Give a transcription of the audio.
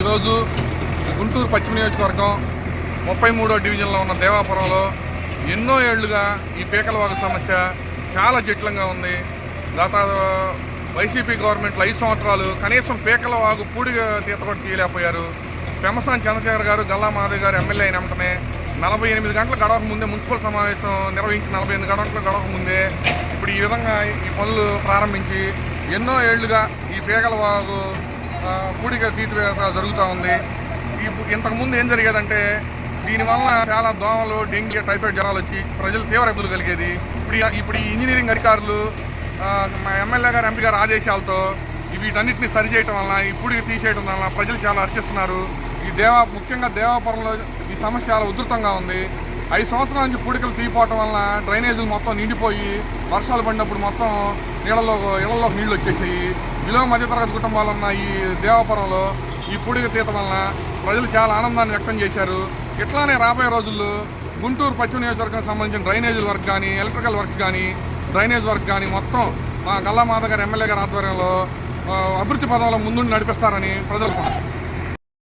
ఈరోజు గుంటూరు పశ్చిమ నియోజకవర్గం ముప్పై మూడో డివిజన్లో ఉన్న దేవాపురంలో ఎన్నో ఏళ్ళుగా ఈ పీకలవాగు సమస్య చాలా జటిలంగా ఉంది. గత వైసీపీ గవర్నమెంట్లో ఐదు సంవత్సరాలు కనీసం పీకల వాగు పూడిగా తీత కూడా తీయలేకపోయారు. పెమసాని చంద్రశేఖర్ గారు గల్లా మాధవ్ గారు ఎమ్మెల్యే అయిన వెంటనే నలభై ఎనిమిది గంటల గడవక ముందే మున్సిపల్ సమావేశం నిర్వహించి నలభై ఎనిమిది గంటల గడవక ముందే ఇప్పుడు ఈ విధంగా ఈ పనులు ప్రారంభించి ఎన్నో ఏళ్ళుగా ఈ పీకలవాగు వాగు పూడిగా తీర్చివేత జరుగుతూ ఉంది. ఇప్పుడు ఇంతకుముందు ఏం జరిగేదంటే దీనివల్ల చాలా దోమలు డెంగ్యూ టైఫాయిడ్ జ్వరాలు వచ్చి ప్రజలు తీవ్ర ఇబ్బందులు కలిగేది. ఇప్పుడు ఇప్పుడు ఈ ఇంజనీరింగ్ అధికారులు మా ఎమ్మెల్యే గారు ఎంపీ గారు ఆదేశాలతో వీటన్నిటిని సరిచేయటం వలన ఈ పూడికి తీసేయడం వలన ప్రజలు చాలా హర్షిస్తున్నారు. ఈ దేవా ముఖ్యంగా దేవాపురంలో ఈ సమస్య చాలా ఉధృతంగా ఉంది. ఐదు సంవత్సరాల నుంచి పూడికలు తీయపోవటం వలన డ్రైనేజీలు మొత్తం నిండిపోయి వర్షాలు పడినప్పుడు మొత్తం నీళ్ళలో ఇళ్ళలో నీళ్ళు వచ్చేసాయి. విలువ మధ్యతరగతి కుటుంబాలు ఉన్న ఈ దేవాపురంలో ఈ పూడిక తీత వలన ప్రజలు చాలా ఆనందాన్ని వ్యక్తం చేశారు. ఇట్లానే రాబోయే రోజుల్లో గుంటూరు పశ్చిమ నియోజకవర్గం సంబంధించిన డ్రైనేజీల వర్క్ కానీ ఎలక్ట్రికల్ వర్క్స్ కానీ డ్రైనేజ్ వర్క్ కానీ మొత్తం మా గల్లామాత గారు ఎమ్మెల్యే గారి ఆధ్వర్యంలో అభివృద్ధి పదంలో ముందుండి నడిపిస్తారని ప్రజలు